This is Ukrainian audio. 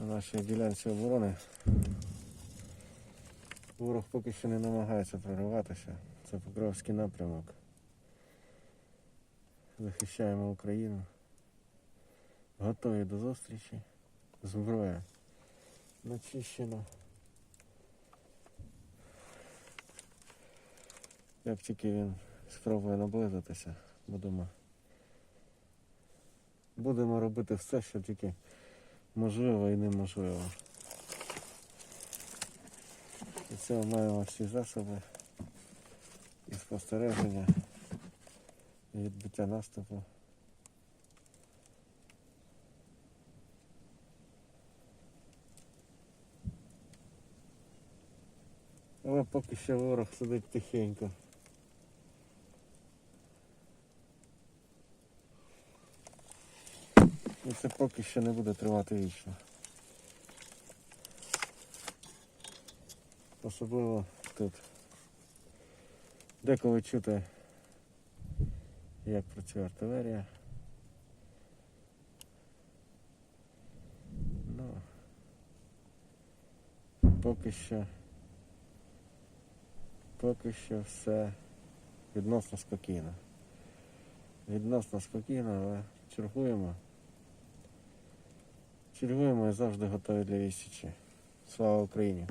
на нашій ділянці оборони. Ворог поки що не намагається прориватися. Це Покровський напрямок. Захищаємо Україну. Готові до зустрічі. Зброя начищена. Як тільки він спробує наблизитися, будемо, будемо робити все, що тільки можливо і неможливо. Для цього маємо всі засоби і спостереження, і відбиття наступу. Але поки що ворог сидить тихенько. І це поки що не буде тривати вічно. Особливо тут. Деколи чути, як працює артилерія. Ну, поки що, поки що все відносно спокійно. Відносно спокійно, але чергуємо. Чергуємо ми завжди готові для вісічі. Слава Україні!